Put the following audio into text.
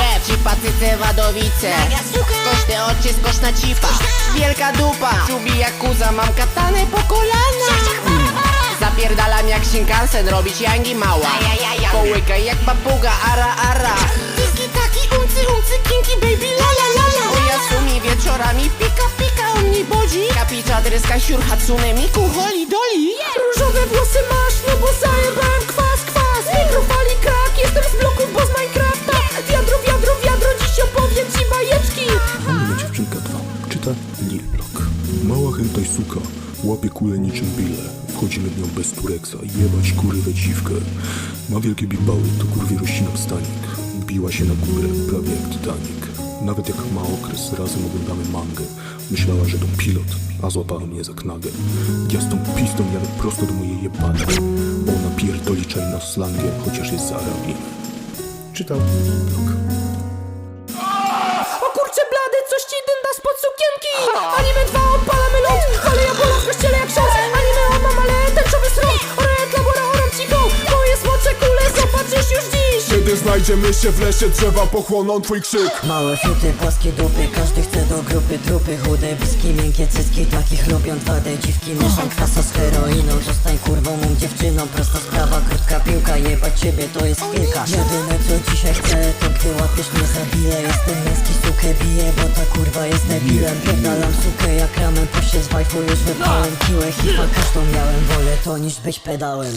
Je, cipa cyce wadowice? Skoś te oczy, skoś na cipa. Wielka dupa, czubi jak kuza Mam katanę po kolana. Zapierdalam jak Shinkansen, robić jangi mała. Połykaj jak papuga, ara ara. Tiki taki, umcy umcy, kinki baby, la la la la. Moja sumi wieczorami, pika pika, on mi bodzi. Kapicza, dreska, siur, hatsune, miku, holi, doli Block. Mała hentai suka. Łapie kulę niczym bile. Wchodzimy w nią bez tureksa. Jebać kurwę dziwkę. Ma wielkie bibały, to kurwie rościna stanik. Biła się na górę, prawie jak Titanic. Nawet jak ma okres, razem oglądamy mangę. Myślała, że to pilot, a złapała mnie za knagę. Ja z tą jadę prosto do mojej jebany. Ona pierdoli na slangiem, chociaż jest z Arabii. Czytał Lil dynda spod sukienki. Anime 2 odpalamy ląd Ale ja bola w kościele jak szans Anime on mam, ale tęczowy srąd Orejek labora oram cicho Moje smocze kule zobaczysz już dziś. Kiedy znajdziemy się w lesie, drzewa pochłoną twój krzyk. Małe fiuty, płaskie dupy, każdy chce do grupy Trupy. Chude, bliski, miękkie cycki Takich lubią 2D dziwki. Mieszam kwasa z heroiną Zostań kurwą mą dziewczyną Prosta sprawa, krótka piłka Jebać ciebie to jest kilka. Jedyne co dzisiaj chcę To gdy łapiesz mnie za bile Jestem męski, sukę kurwa jest debilem. Pierdalam sukę jak ramen Poście z wajfu już wypałem Piłę. Hipa, każdą miałem Wolę to niż być pedałem